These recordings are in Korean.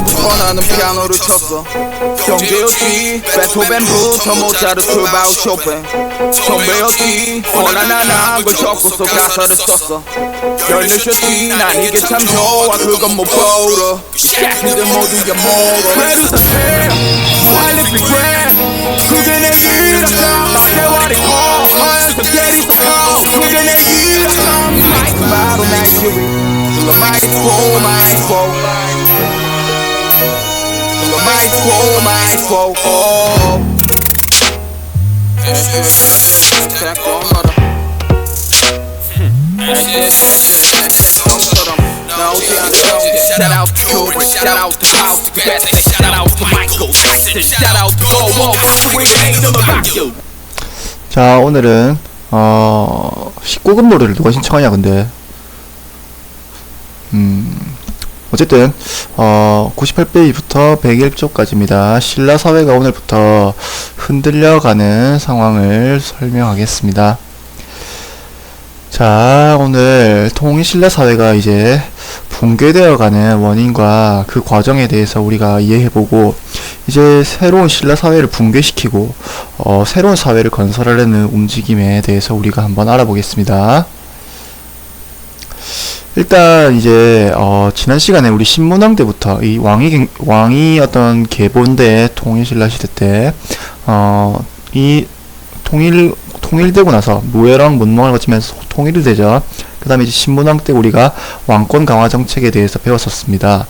때부터 나는 피아노를 쳤어. 형제였지. 베토벤부 터 모차르트 바우 쇼팽 선배였지. 어나나나 걸 적고서 가사를 썼어. 별내셨지. 난 이게 참 좋아. 그건 못 보러. 근데 모두가 모르 페르사세 무할리피 그래 그게 내 일이었어 세월이 커 하얀색 대리석 커 그게 내 일이었어 마이크 바로 날 지위 불러 마이크로 마이크 껌처럼 나오지 않은 경계 Shout out to Kubrick, shout out to House, the best Shout out to Michael Jackson, shout out to Bobo We made them rock you 자 오늘은 어 19금 노래를 누가 신청하냐 근데 음 어쨌든 어 98페이지부터 101쪽까지입니다 신라 사회가 오늘부터 흔들려가는 상황을 설명하겠습니다 자 오늘 통일신라 사회가 이제 붕괴되어 가는 원인과 그 과정에 대해서 우리가 이해해보고 이제 새로운 신라 사회를 붕괴시키고 어, 새로운 사회를 건설하려는 움직임에 대해서 우리가 한번 알아보겠습니다. 일단 이제 어, 지난 시간에 우리 신문왕 때부터 이 왕이 갱- 왕이 어떤 계본대 통일신라 시대 때 어, 이 통일 통일되고 나서 무해랑 문몽을 거치면서 통일이 되죠. 그 다음에 이제 신문왕 때 우리가 왕권 강화 정책에 대해서 배웠었습니다.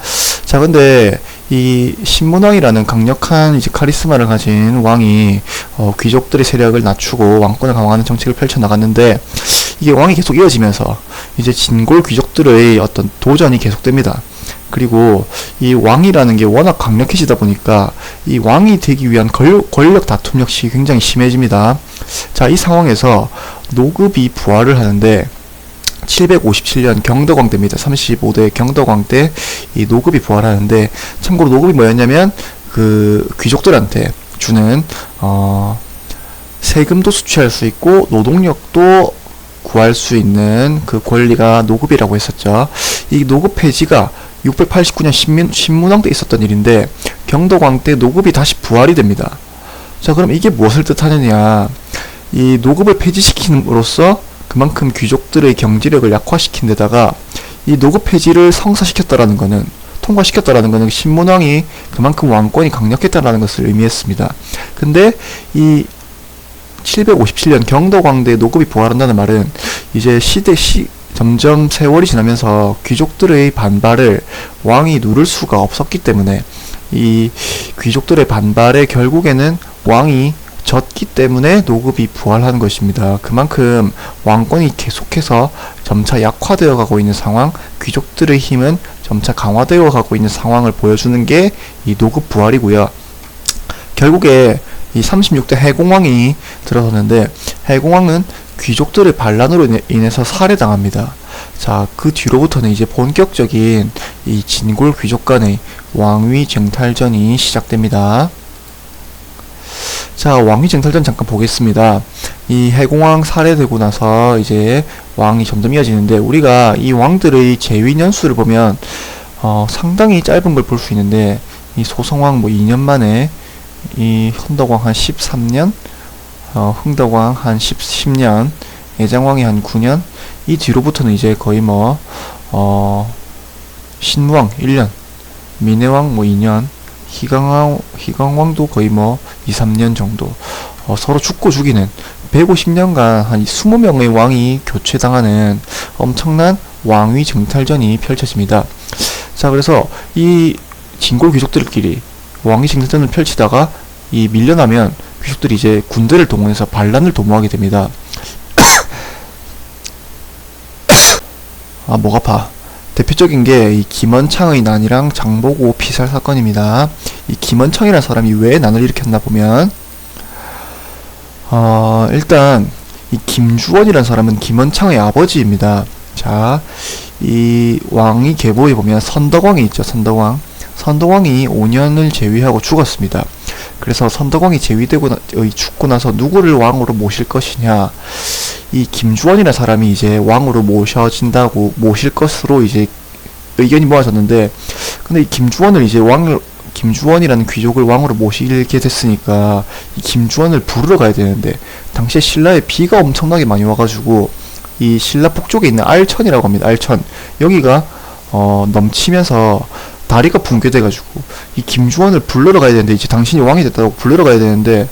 자, 근데 이 신문왕이라는 강력한 이제 카리스마를 가진 왕이 어, 귀족들의 세력을 낮추고 왕권을 강화하는 정책을 펼쳐 나갔는데 이게 왕이 계속 이어지면서 이제 진골 귀족들의 어떤 도전이 계속됩니다. 그리고 이 왕이라는 게 워낙 강력해지다 보니까 이 왕이 되기 위한 권- 권력 다툼 역시 굉장히 심해집니다. 자, 이 상황에서 노급이 부활을 하는데 757년 경덕왕 때입니다. 35대 경덕왕 때 이 노급이 부활하는데 참고로 노급이 뭐였냐면 그 귀족들한테 주는 어 세금도 수취할 수 있고 노동력도 구할 수 있는 그 권리가 노급이라고 했었죠. 이 노급 폐지가 689년 신민, 신문왕 때 있었던 일인데 경덕왕 때 노급이 다시 부활이 됩니다. 자 그럼 이게 무엇을 뜻하느냐 이 노급을 폐지시킴으로써 그만큼 귀족들의 경제력을 약화시킨 데다가 이 노급 폐지를 성사시켰다라는 것은 통과시켰다라는 것은 신문왕이 그만큼 왕권이 강력했다라는 것을 의미했습니다. 근데 이 757년 경덕왕대 노급이 부활한다는 말은 이제 시대 시 점점 세월이 지나면서 귀족들의 반발을 왕이 누를 수가 없었기 때문에 이 귀족들의 반발에 결국에는 왕이 졌기 때문에 노급이 부활하는 것입니다. 그만큼 왕권이 계속해서 점차 약화되어 가고 있는 상황, 귀족들의 힘은 점차 강화되어 가고 있는 상황을 보여주는 게 이 노급 부활이고요. 결국에 이 36대 해공왕이 들어섰는데 해공왕은 귀족들의 반란으로 인해- 인해서 살해당합니다. 자, 그 뒤로부터는 이제 본격적인 이 진골 귀족 간의 왕위 쟁탈전이 시작됩니다. 자, 왕위 쟁탈전 잠깐 보겠습니다. 이 해공왕 살해되고 나서 이제 왕이 점점 이어지는데 우리가 이 왕들의 재위 년수를 보면 어, 상당히 짧은 걸 볼 수 있는데 이 소성왕 뭐 2년 만에 이 헌덕왕 한 13년, 어, 흥덕왕 한 10, 10년, 애장왕이 한 9년, 이 뒤로부터는 이제 거의 뭐, 어, 신무왕 1년, 민해왕 뭐 2년, 희강왕, 희강왕도 거의 뭐 2, 3년 정도, 어, 서로 죽고 죽이는 150년간 한 20명의 왕이 교체당하는 엄청난 왕위 정탈전이 펼쳐집니다. 자, 그래서 이 진골 귀족들끼리 왕위 쟁탈전을 펼치다가 이 밀려나면 귀족들이 이제 군대를 동원해서 반란을 도모하게 됩니다. 아, 목 아파. 대표적인 게 이 김원창의 난이랑 장보고 피살 사건입니다. 이 김원창이라는 사람이 왜 난을 일으켰나 보면 어, 일단 이 김주원이라는 사람은 김원창의 아버지입니다. 자, 이 왕이 계보에 보면 선덕왕이 있죠. 선덕왕. 선덕왕이 5년을 재위하고 죽었습니다. 그래서 선덕왕이 제위되고 나, 어, 죽고 나서 누구를 왕으로 모실 것이냐 이 김주원이라는 사람이 이제 왕으로 모셔진다고 모실 것으로 이제 의견이 모아졌는데 근데 이 김주원을 이제 왕을 김주원이라는 귀족을 왕으로 모시게 됐으니까 이 김주원을 부르러 가야 되는데 당시에 신라에 비가 엄청나게 많이 와가지고 이 신라 북쪽에 있는 알천이라고 합니다. 알천 여기가 어, 넘치면서 다리가 붕괴돼가지고 이 김주원을 불러러 가야 되는데 이제 당신이 왕이 됐다고 불러러 가야 되는데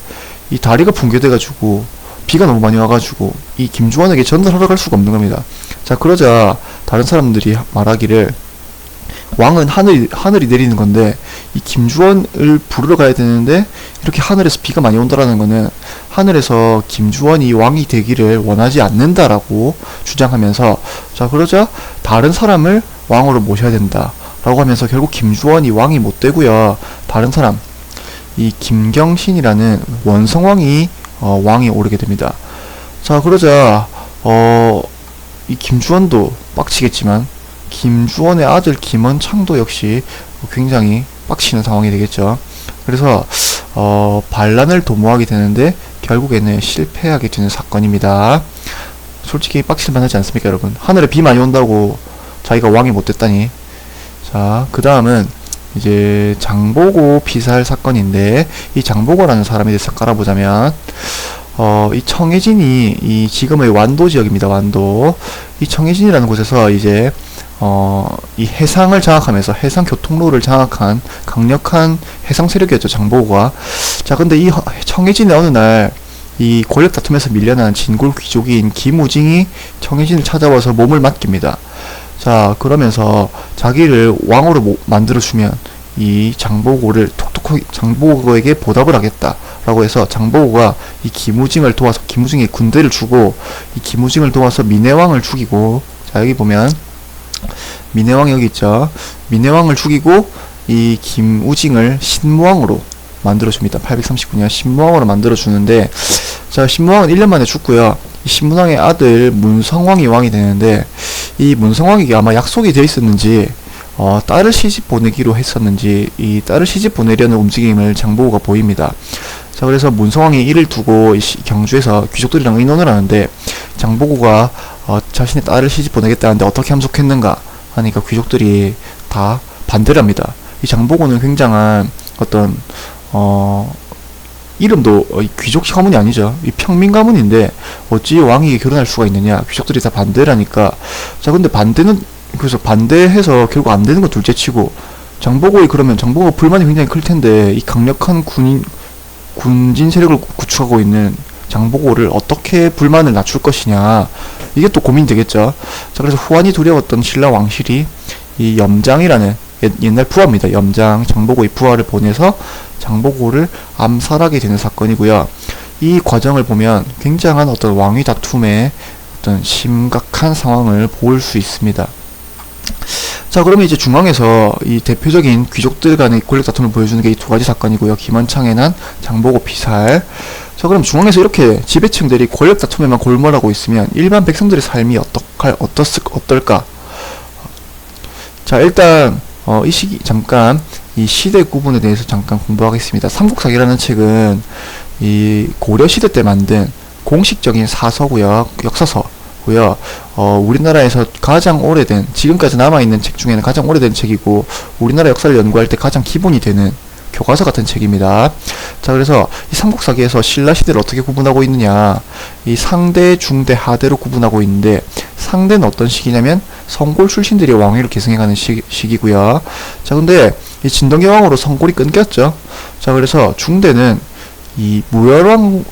이 다리가 붕괴돼가지고 비가 너무 많이 와가지고 이 김주원에게 전달하러 갈 수가 없는 겁니다. 자 그러자 다른 사람들이 말하기를 왕은 하늘이 하늘이 내리는 건데 이 김주원을 부르러 가야 되는데 이렇게 하늘에서 비가 많이 온다라는 거는 하늘에서 김주원이 왕이 되기를 원하지 않는다라고 주장하면서 자 그러자 다른 사람을 왕으로 모셔야 된다 라고 하면서 결국 김주원이 왕이 못 되고요 다른 사람 이 김경신이라는 원성왕이 어, 왕이 오르게 됩니다. 자 그러자 어, 이 김주원도 빡치겠지만 김주원의 아들 김원창도 역시 굉장히 빡치는 상황이 되겠죠. 그래서 어, 반란을 도모하게 되는데 결국에는 실패하게 되는 사건입니다. 솔직히 빡칠만 하지 않습니까, 여러분? 하늘에 비 많이 온다고 자기가 왕이 못 됐다니. 자, 그 다음은 이제 장보고 피살 사건인데 이 장보고라는 사람에 대해서 깔아보자면 어, 이 청해진이 이 지금의 완도 지역입니다. 완도. 이 청해진이라는 곳에서 이제 어, 이 해상을 장악하면서 해상 교통로를 장악한 강력한 해상 세력이었죠. 장보고가. 자, 근데 이 허- 청해진의 어느 날 이 권력 다툼에서 밀려난 진골 귀족인 김우징이 청해진을 찾아와서 몸을 맡깁니다. 자, 그러면서 자기를 왕으로 모- 만들어주면 이 장보고를 톡톡하게 장보고에게 보답을 하겠다 라고 해서 장보고가 이 김우징을 도와서 김우징의 군대를 주고 이 김우징을 도와서 민해왕을 죽이고 자 여기 보면 민해왕 여기 있죠. 민해왕을 죽이고 이 김우징을 신무왕으로 만들어줍니다. 839년 신무왕으로 만들어주는데 자 신무왕은 1년 만에 죽고요. 이 신무왕의 아들 문성왕이 왕이 되는데 이 문성왕에게 아마 약속이 되어 있었는지 어, 딸을 시집 보내기로 했었는지 이 딸을 시집 보내려는 움직임을 장보고가 보입니다. 자 그래서 문성왕이 이를 두고 경주에서 귀족들이랑 의논을 하는데 장보고가 어, 자신의 딸을 시집 보내겠다는데 어떻게 좋겠는가 하니까 귀족들이 다 반대를 합니다. 이 장보고는 굉장한 어떤 어 이름도 어, 이 귀족 가문이 아니죠. 이 평민 가문인데 어찌 왕이 결혼할 수가 있느냐? 귀족들이 다 반대를 하니까 자 근데 반대는 그래서 반대해서 결국 안 되는 건 둘째치고 장보고이 그러면 장보고 불만이 굉장히 클 텐데 이 강력한 군인 군진 세력을 구- 구축하고 있는 장보고를 어떻게 불만을 낮출 것이냐 이게 또 고민되겠죠. 자 그래서 후환이 두려웠던 신라 왕실이 이 염장이라는 옛, 옛날 부하입니다. 염장 장보고의 부하를 보내서 장보고를 암살하게 되는 사건이고요. 이 과정을 보면 굉장한 어떤 왕위 다툼의 어떤 심각한 상황을 볼 수 있습니다. 자, 그러면 이제 중앙에서 이 대표적인 귀족들 간의 권력 다툼을 보여주는 게 이 두 가지 사건이고요. 김원창에 난 장보고 피살. 자, 그럼 중앙에서 이렇게 지배층들이 권력 다툼에만 골몰하고 있으면 일반 백성들의 삶이 어떡할, 어떻을, 어떨까? 자, 일단, 어, 이 시기, 잠깐, 이 시대 구분에 대해서 잠깐 공부하겠습니다. 삼국사기라는 책은 이 고려 시대 때 만든 공식적인 사서고요. 역사서고요. 어, 우리나라에서 가장 오래된, 지금까지 남아 있는 책 중에는 가장 오래된 책이고, 우리나라 역사를 연구할 때 가장 기본이 되는 교과서 같은 책입니다. 자, 그래서 이 삼국사기에서 신라시대를 어떻게 구분하고 있느냐. 이 상대, 중대, 하대로 구분하고 있는데, 상대는 어떤 시기냐면, 성골 출신들이 왕위를 계승해가는 시, 시기고요. 자, 근데 이 진동여왕으로 성골이 끊겼죠. 자, 그래서 중대는 이 무열왕,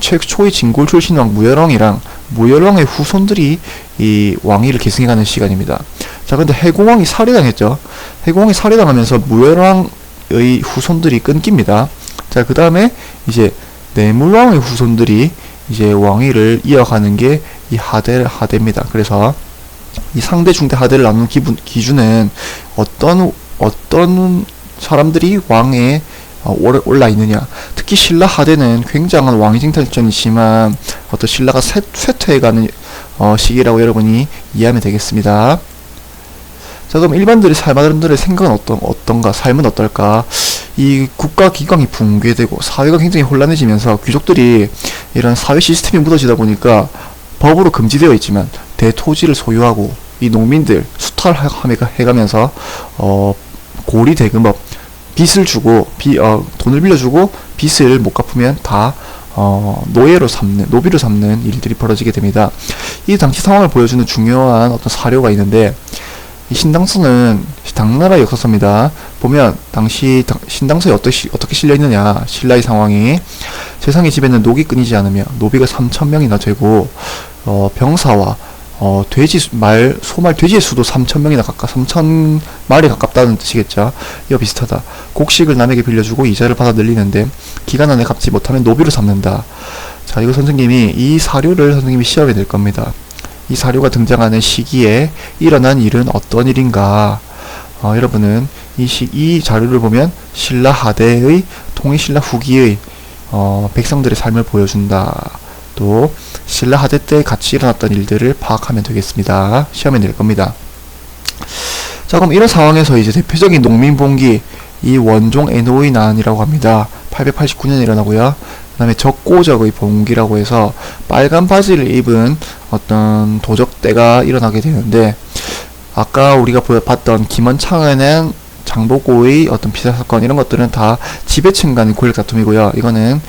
최초의 진골 출신 왕 무열왕이랑 무열왕의 후손들이 이 왕위를 계승해가는 시간입니다. 자, 근데 해공왕이 살해당했죠. 해공왕이 살해당하면서 무열왕 의 후손들이 끊깁니다. 자, 그 다음에 이제 내물왕의 후손들이 이제 왕위를 이어가는 게 이 하대, 하대입니다. 그래서 이 상대 중대 하대를 나누는 기분, 기준은 어떤, 어떤 사람들이 왕에 어, 올- 올라 있느냐. 특히 신라 하대는 굉장한 왕위 쟁탈전이 심한 어떤 신라가 쇠, 쇠퇴해가는 어, 시기라고 여러분이 이해하면 되겠습니다. 자, 그럼 일반들의 사람들의 생각은 어떤, 어떤가? 삶은 어떨까? 이 국가 기강이 붕괴되고 사회가 굉장히 혼란해지면서 귀족들이 이런 사회 시스템이 묻어지다 보니까 법으로 금지되어 있지만 대토지를 소유하고 이 농민들 수탈해가면서 어 고리 대금업 빚을 주고 비, 어, 돈을 빌려주고 빚을 못 갚으면 다 어, 노예로 삼는 노비로 삼는 일들이 벌어지게 됩니다. 이 당시 상황을 보여주는 중요한 어떤 사료가 있는데 이 신당서는 당나라 역사서입니다. 보면 당시 당- 신당서에 어떻게, 어떻게 실려 있느냐 신라의 상황이 세상의 집에는 녹이 끊이지 않으며 노비가 3천 명이나 되고 어, 병사와 어, 돼지 수- 말 소말 돼지의 수도 3천 명이나 가까 3천 마리에 가깝다는 뜻이겠죠. 이와 비슷하다. 곡식을 남에게 빌려주고 이자를 받아 늘리는데 기간 안에 갚지 못하면 노비로 삼는다. 자, 이거 선생님이 이 사료를 선생님이 시험에 낼 겁니다. 이 사료가 등장하는 시기에 일어난 일은 어떤 일인가? 어, 여러분은 이, 시, 이 자료를 보면 신라 하대의 통일 신라 후기의 어, 백성들의 삶을 보여준다. 또 신라 하대 때 같이 일어났던 일들을 파악하면 되겠습니다. 시험에 낼 겁니다. 자, 그럼 이런 상황에서 이제 대표적인 농민봉기 이 원종 에노의 난이라고 합니다. 889년에 일어나고요. 그 다음에 적고적의 봉기라고 해서 빨간 바지를 입은 어떤 도적대가 일어나게 되는데 아까 우리가 보- 봤던 김원창은은 장보고의 어떤 비사 사건 이런 것들은 다 지배층 간의 권력 다툼이고요. 이거는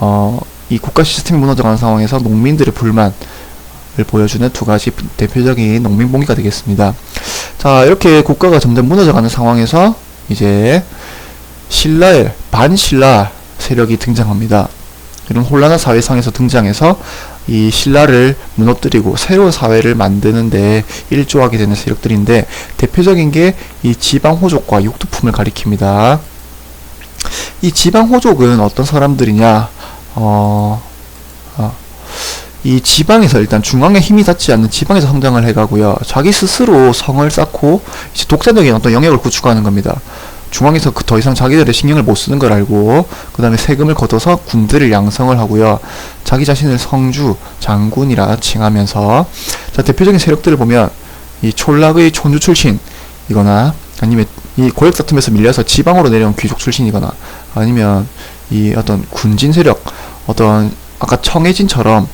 어, 이 국가 시스템이 무너져가는 상황에서 농민들의 불만을 보여주는 두 가지 대표적인 농민 봉기가 되겠습니다. 자, 이렇게 국가가 점점 무너져가는 상황에서 이제 신라의 반신라 세력이 등장합니다. 이런 혼란한 사회상에서 등장해서 이 신라를 무너뜨리고 새로운 사회를 만드는데 일조하게 되는 세력들인데 대표적인 게 이 지방 호족과 육두품을 가리킵니다. 이 지방 호족은 어떤 사람들이냐? 어, 어, 이 지방에서 일단 중앙에 힘이 닿지 않는 지방에서 성장을 해가고요. 자기 스스로 성을 쌓고 독자적인 어떤 영역을 구축하는 겁니다. 중앙에서 그더 이상 자기들의 신경을 못 쓰는 걸 알고 그 다음에 세금을 걷어서 군대를 양성을 하고요. 자기 자신을 성주, 장군이라 칭하면서 자 대표적인 세력들을 보면 이 촌락의 촌주 출신이거나 아니면 이 고액 다툼에서 밀려서 지방으로 내려온 귀족 출신이거나 아니면 이 어떤 군진 세력 어떤 아까 청해진처럼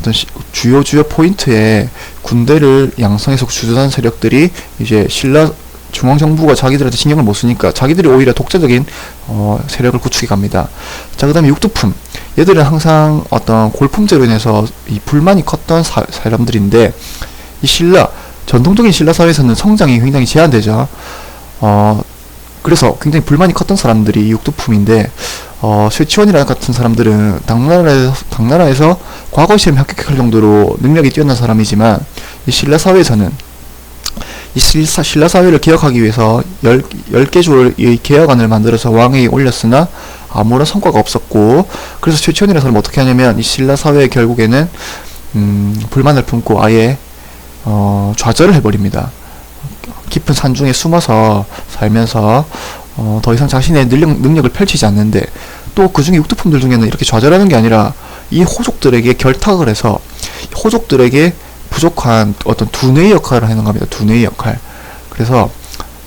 어떤 시- 주요 주요 포인트에 군대를 양성해서 주둔한 세력들이 이제 신라 중앙 정부가 자기들한테 신경을 못 쓰니까 자기들이 오히려 독자적인 어, 세력을 구축해 갑니다. 자 그 다음에 육두품 얘들은 항상 어떤 골품제로 인해서 이 불만이 컸던 사, 사람들인데 이 신라 전통적인 신라 사회에서는 성장이 굉장히 제한되죠. 어 그래서 굉장히 불만이 컸던 사람들이 이 육두품인데 어, 쇠치원이라 같은 사람들은 당나라에서, 당나라에서 과거 시험 합격할 정도로 능력이 뛰어난 사람이지만 이 신라 사회에서는 이 신라, 사회를 개혁하기 위해서 열, 열개 조의 개혁안을 만들어서 왕에게 올렸으나 아무런 성과가 없었고 그래서 최치원이라는 사람은 어떻게 하냐면 이 신라 사회 결국에는 음, 불만을 품고 아예 어, 좌절을 해버립니다. 깊은 산중에 숨어서 살면서 어, 더 이상 자신의 능력, 능력을 펼치지 않는데 또 그 중에 육두품들 중에는 이렇게 좌절하는 게 아니라 이 호족들에게 결탁을 해서 호족들에게 부족한 어떤 두뇌의 역할을 하는 겁니다. 두뇌의 역할. 그래서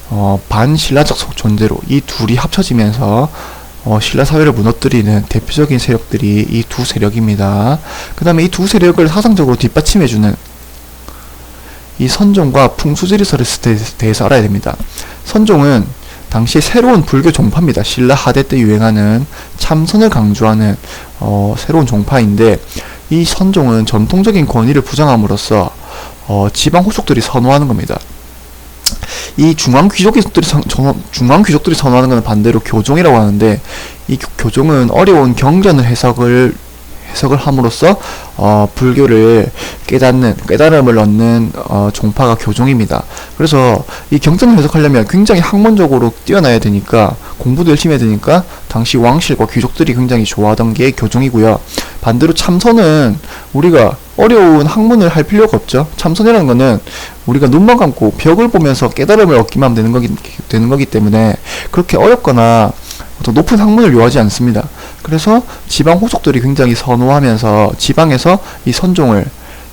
어, 반신라적 소- 존재로 이 둘이 합쳐지면서 어, 신라 사회를 무너뜨리는 대표적인 세력들이 이 두 세력입니다. 그 다음에 이 두 세력을 사상적으로 뒷받침해주는 이 선종과 풍수지리설에 대해서 알아야 됩니다. 선종은 당시 새로운 불교 종파입니다. 신라 하대 때 유행하는 참선을 강조하는 어, 새로운 종파인데 이 선종은 전통적인 권위를 부정함으로써 어, 지방 호족들이 선호하는 겁니다. 이 중앙 귀족들이 중앙 귀족들이 선호하는 것은 반대로 교종이라고 하는데 이 교- 교종은 어려운 경전을 해석을 해석을 함으로써 어, 불교를 깨닫는 깨달음을 얻는 어, 종파가 교종입니다. 그래서 이 경전을 해석하려면 굉장히 학문적으로 뛰어나야 되니까 공부도 열심히 해야 되니까 당시 왕실과 귀족들이 굉장히 좋아하던 게 교종이고요. 반대로 참선은 우리가 어려운 학문을 할 필요가 없죠. 참선이라는 거는 우리가 눈만 감고 벽을 보면서 깨달음을 얻기만 되는 거기, 되는 거기 때문에 그렇게 어렵거나 더 높은 학문을 요하지 않습니다. 그래서 지방 호족들이 굉장히 선호하면서 지방에서 이 선종을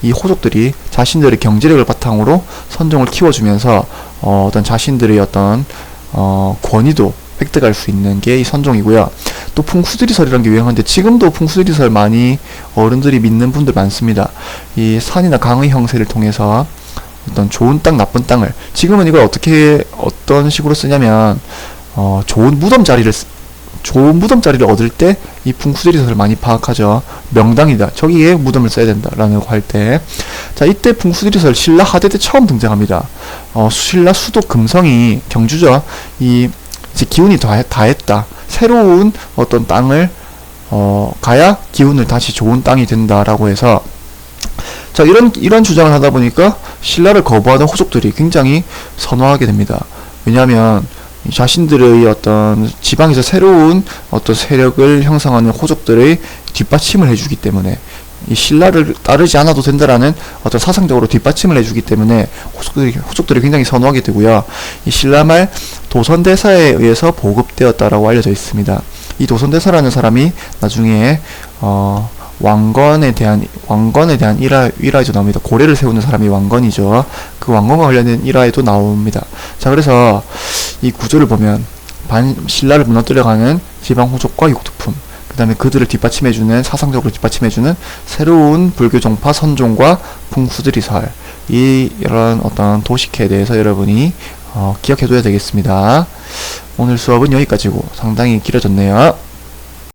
이 호족들이 자신들의 경제력을 바탕으로 선종을 키워주면서 어, 어떤 자신들의 어떤 어, 권위도 획득할 수 있는 게 이 선종이고요. 또 풍수지리설이라는 게 유행하는데 지금도 풍수지리설 많이 어른들이 믿는 분들 많습니다. 이 산이나 강의 형세를 통해서 어떤 좋은 땅, 나쁜 땅을 지금은 이걸 어떻게 어떤 식으로 쓰냐면 어, 좋은 무덤 자리를 쓰- 좋은 무덤 자리를 얻을 때 이 풍수지리설을 많이 파악하죠. 명당이다. 저기에 무덤을 써야 된다 라는 거 할 때. 자, 이때 풍수지리설 신라 하대 때 처음 등장합니다. 어, 신라 수도 금성이 경주죠. 이 이제 기운이 다, 다했다. 새로운 어떤 땅을 어, 가야 기운을 다시 좋은 땅이 된다라고 해서 자 이런 이런 주장을 하다 보니까 신라를 거부하던 호족들이 굉장히 선호하게 됩니다. 왜냐하면 이 자신들의 어떤 지방에서 새로운 어떤 세력을 형성하는 호족들의 뒷받침을 해주기 때문에 이 신라를 따르지 않아도 된다라는 어떤 사상적으로 뒷받침을 해주기 때문에 호족들이, 호족들이 굉장히 선호하게 되고요. 이 신라말 도선대사에 의해서 보급되었다라고 알려져 있습니다. 이 도선대사라는 사람이 나중에 어, 왕건에 대한 왕건에 대한 일화 일화에도 나옵니다. 고래를 세우는 사람이 왕건이죠. 그 왕건과 관련된 일화에도 나옵니다. 자 그래서 이 구조를 보면 반 신라를 무너뜨려가는 지방 호족과 육두품 그 다음에 그들을 뒷받침해주는 사상적으로 뒷받침해주는 새로운 불교 종파 선종과 풍수들이설 이 이런 어떤 도식에 대해서 여러분이 어, 기억해둬야 되겠습니다. 오늘 수업은 여기까지고 상당히 길어졌네요.